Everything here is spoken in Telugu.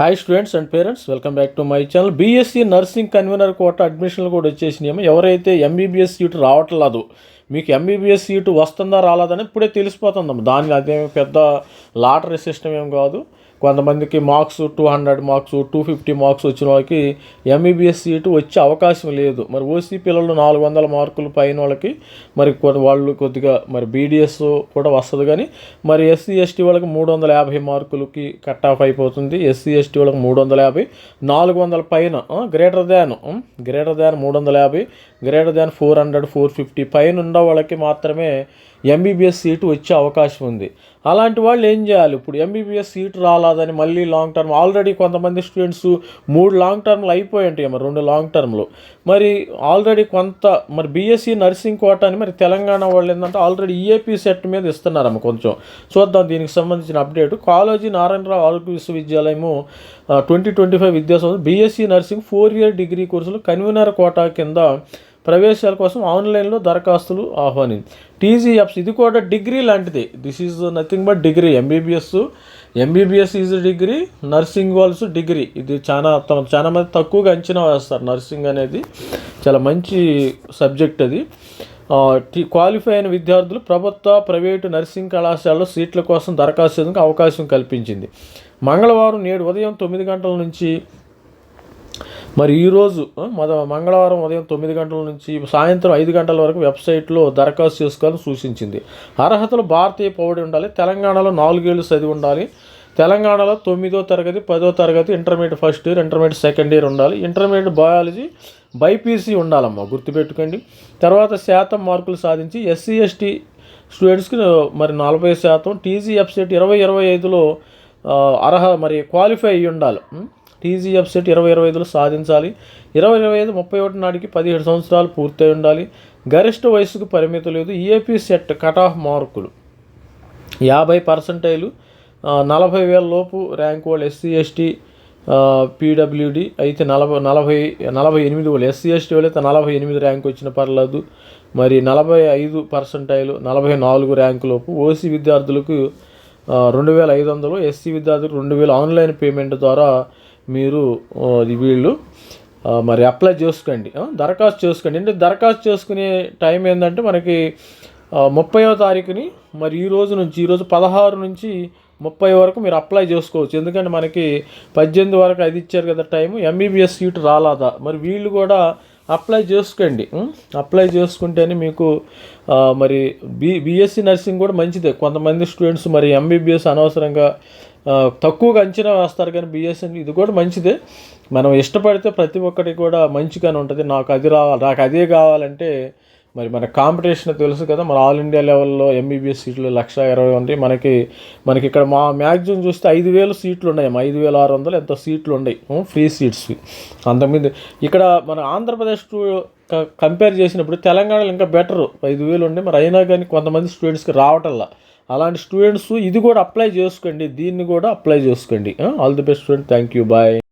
Hi students and parents welcome back to my channel BSc nursing convenor quota అడ్మిషన్లు కూడా వచ్చేసినాయేమో ఎవరైతే ఎంబీబీఎస్ సీటు రావట్లేదు మీకు ఎంబీబీఎస్ సీటు వస్తుందా రాలేదని ఇప్పుడే తెలిసిపోతుందమ్మా దానికి అదేమి పెద్ద లాటరీ సిస్టమ్ ఏం కాదు. కొంతమందికి marks two hundred marks two fifty marks వచ్చిన వాళ్ళకి ఎంబీబీఎస్ సీటు వచ్చే అవకాశం లేదు. మరి ఓసీ పిల్లలు నాలుగు వందల మార్కులు పైన వాళ్ళకి మరి కొ- వాళ్ళు కొద్దిగా మరి బీడీఎస్ కూడా వస్తుంది కానీ మరి ఎస్సీ ఎస్టీ వాళ్ళకి మూడు వందల యాభై మార్కులకి కట్ ఆఫ్ అయిపోతుంది. ఎస్సీ ఎస్టీ వాళ్ళకి మూడు వందల యాభై నాలుగు వందల పైన గ్రేటర్ దాన్ గ్రేటర్ దాన్ మూడు వందల యాభై greater than four hundred four fifty పైన ఉన్న వాళ్ళకి మాత్రమే ఎంబీబీఎస్ సీటు వచ్చే అవకాశం ఉంది. అలాంటి వాళ్ళు ఏం చేయాలి? ఇప్పుడు ఎంబీబీఎస్ సీట్ రాలేదని మళ్ళీ లాంగ్ టర్మ్ ఆల్రెడీ కొంతమంది స్టూడెంట్స్ మూడు లాంగ్ టర్మ్లు అయిపోయి ఉంటాయి మరి రెండు లాంగ్ టర్మ్లు మరి ఆల్రెడీ కొంత మరి బీఎస్సీ నర్సింగ్ కోట అని మరి తెలంగాణ వాళ్ళు ఏంటంటే ఆల్రెడీ ఈఏపీ సెట్ మీద ఇస్తున్నారమ్మ కొంచెం. చూద్దాం దీనికి సంబంధించిన అప్డేట్ కాలేజీ నారాయణరావు ఆరోగ్య విశ్వవిద్యాలయము ట్వంటీ ట్వంటీ ఫైవ్ విద్యా సంవత్సరం BSc nursing four year degree కోర్సులు కన్వీనర్ కోటా కింద ప్రవేశాల కోసం ఆన్లైన్లో దరఖాస్తులు ఆహ్వానింది. యాప్స్ ఇది కూడా డిగ్రీ లాంటిది. This is nothing but degree MBBS MBBS is degree nursing also degree ఇది చాలా త- చాలా మంది తక్కువగా అంచనా వేస్తారు. నర్సింగ్ అనేది చాలా మంచి సబ్జెక్ట్ అది. క్వాలిఫై అయిన విద్యార్థులు ప్రభుత్వ ప్రైవేటు నర్సింగ్ కళాశాలలో సీట్ల కోసం దరఖాస్తు అవకాశం కల్పించింది. మంగళవారం నేడు ఉదయం తొమ్మిది గంటల నుంచి మరి ఈరోజు మొద మంగళవారం ఉదయం తొమ్మిది గంటల నుంచి సాయంత్రం ఐదు గంటల వరకు వెబ్సైట్లో దరఖాస్తు చేసుకోవాలని సూచించింది. అర్హతలు భారతీయ పౌరుడు ఉండాలి తెలంగాణలో నాలుగేళ్ళు చదివి ఉండాలి తెలంగాణలో తొమ్మిదో తరగతి పదో తరగతి intermediate first year intermediate second year ఉండాలి ఇంటర్మీడియట్ బయాలజీ బైపీసీ ఉండాలమ్మా గుర్తుపెట్టుకోండి. తర్వాత శాతం మార్కులు సాధించి ఎస్సీ ఎస్టీ స్టూడెంట్స్కి మరి నలభై శాతం టీజీ సెట్ ఇరవై ఇరవై ఐదులో అర్హ మరి క్వాలిఫై అయ్యి ఉండాలి. టీజీఎఫ్ సెట్ ఇరవై ఇరవై ఐదులో సాధించాలి. ఇరవై ఇరవై ఐదు ముప్పై ఒకటి నాటికి పదిహేడు సంవత్సరాలు పూర్తయి ఉండాలి. గరిష్ట వయసుకు పరిమితి లేదు. ఈఏపీ సెట్ కట్ ఆఫ్ మార్కులు. యాభై పర్సంటైలు నలభై వేల లోపు ర్యాంక్ వాళ్ళు ఎస్సీ ఎస్టీ పీడబ్ల్యూడి అయితే నలభై నలభై నలభై ఎనిమిది వాళ్ళు ఎస్సీ ఎస్టీ వాళ్ళు అయితే నలభై ఎనిమిది ర్యాంక్ వచ్చిన పర్లేదు. మరి నలభై ఐదు పర్సంటైలు నలభై నాలుగు ర్యాంకు లోపు ఓసీ విద్యార్థులకు రెండు వేల ఐదు వందలు ఎస్సీ విద్యార్థులకు రెండు వేలు ఆన్లైన్ పేమెంట్ ద్వారా మీరు వీళ్ళు మరి అప్లై చేసుకోండి. దరఖాస్తు చేసుకోండి. అంటే దరఖాస్తు చేసుకునే టైం ఏంటంటే మనకి ముప్పైవ తారీఖుని మరి ఈ రోజు నుంచి ఈరోజు పదహారు నుంచి ముప్పై వరకు మీరు అప్లై చేసుకోవచ్చు. ఎందుకంటే మనకి పద్దెనిమిది వరకు అది ఇచ్చారు కదా టైం ఎంబీబీఎస్ సీటు రాలాదా? మరి వీళ్ళు కూడా అప్లై చేసుకోండి అప్లై చేసుకుంటేనే మీకు మరి బి బీఎస్సీ నర్సింగ్ కూడా మంచిదే. కొంతమంది స్టూడెంట్స్ మరి ఎంబీబీఎస్ అనవసరంగా తక్కువగా అంచనా వేస్తారు కానీ బీఎస్సీ ఇది కూడా మంచిదే. మనం ఇష్టపడితే ప్రతి ఒక్కటి కూడా మంచిగానే ఉంటుంది. నాకు అది రావాలి నాకు అదే కావాలంటే మరి మన కాంపిటీషన్ తెలుసు కదా మన ఆల్ ఇండియా లెవెల్లో ఎంబీబీఎస్ సీట్లు లక్ష ఇరవై ఉంది మనకి మనకి ఇక్కడ మా మ్యాక్సిమం చూస్తే ఐదు వేలు సీట్లు ఉన్నాయి ఐదు వేల ఆరు వందలు ఎంత సీట్లు ఉన్నాయి ఫ్రీ సీట్స్ అంతమంది ఇక్కడ మన ఆంధ్రప్రదేశ్ టూ కంపేర్ చేసినప్పుడు తెలంగాణలో ఇంకా బెటర్ ఐదు వేలు ఉండే మరి అయినా కానీ కొంతమంది స్టూడెంట్స్కి రావటంలా. అలాంటి స్టూడెంట్స్ ఇది కూడా అప్లై చేసుకోండి దీన్ని కూడా అప్లై చేసుకోండి. All the best student thank you bye